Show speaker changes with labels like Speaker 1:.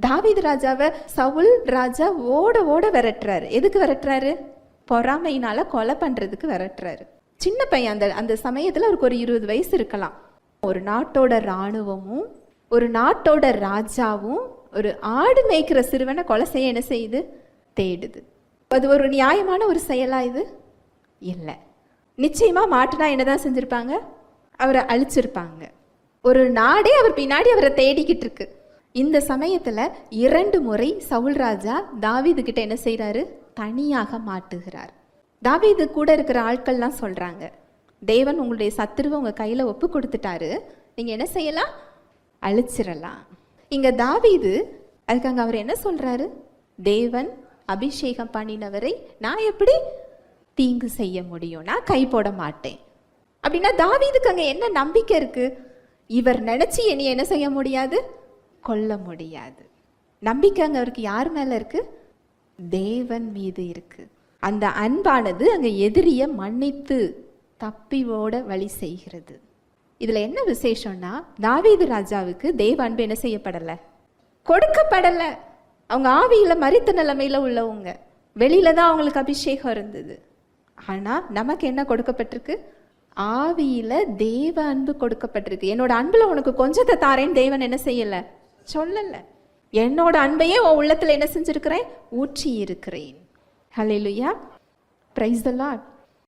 Speaker 1: தாவீது ராஜாவை சவுல் ராஜா ஓட ஓட விரட்டுறாரு. எதுக்கு விரட்டுறாரு? பொறாமையினால கொலை பண்றதுக்கு விரட்டுறாரு. சின்ன பையன் அந்த அந்த சமயத்துல அவருக்கு ஒரு இருபது வயசு இருக்கலாம். ஒரு நாட்டோட இராணுவமும் ஒரு நாட்டோட ராஜாவும் ஒரு ஆடு மேய்க்கிற சிறுவனை கொலை செய்ய என்ன செய்யுது? தேடுது. அது ஒரு நியாயமான ஒரு செயலா இது? இல்லை. நிச்சயமா மாட்டுனா என்னதான் செஞ்சிருப்பாங்க? அவரை அழிச்சிருப்பாங்க. ஒரு நாடே அவர் பின்னாடி அவரை தேடிக்கிட்டு இருக்கு. இந்த சமயத்தில் இரண்டு முறை சவுல் ராஜா தாவீது கிட்ட என்ன செய்கிறாரு தனியாக மாட்டுகிறார். தாவீது கூட இருக்கிற ஆட்கள்லாம் சொல்கிறாங்க தேவன் உங்களுடைய சத்துருவை உங்கள் கையில் ஒப்பு கொடுத்துட்டாரு. நீங்கள் என்ன செய்யலாம்? அழிச்சிடலாம் இங்கே தாவீது அதுக்கு அங்கே அவர் என்ன சொல்கிறாரு தேவன் அபிஷேகம் பண்ணினவரை நான் எப்படி தீங்கு செய்ய முடியும்? நான் கை போட மாட்டேன். அப்படின்னா தாவீதுக்கு அங்கே என்ன நம்பிக்கை இருக்குது இவர் நினச்சி என்னை என்ன செய்ய முடியாது? கொல்ல முடியாது. நம்பிக்கை அங்கே அவருக்கு யார் மேலே இருக்குது தேவன் மீது இருக்குது அந்த அன்பானது அங்கே எதிரியை மன்னித்து தப்பி ஓட வழி செய்கிறது. இதில் என்ன விசேஷம்னா தாவீது ராஜாவுக்கு தேவ அன்பு என்ன செய்யப்படலை? கொடுக்கப்படலை. அவங்க ஆவியில் மறித்த நிலைமையில் உள்ளவங்க. வெளியில தான் அவங்களுக்கு அபிஷேகம் இருந்தது. ஆனால் நமக்கு என்ன கொடுக்கப்பட்டிருக்கு? ஆவியில் தேவ அன்பு கொடுக்கப்பட்டிருக்கு. என்னோட அன்பில் உனக்கு கொஞ்சத்தை தாரேன்னு தேவன் என்ன செய்யலை? சொல்லல. என்னோட அன்பையே உன் உள்ளத்துல என்ன செஞ்சிருக்கிறேன்? ஊற்றி இருக்கிறேன் ஹalleluya ப்ரைஸ் த லாட்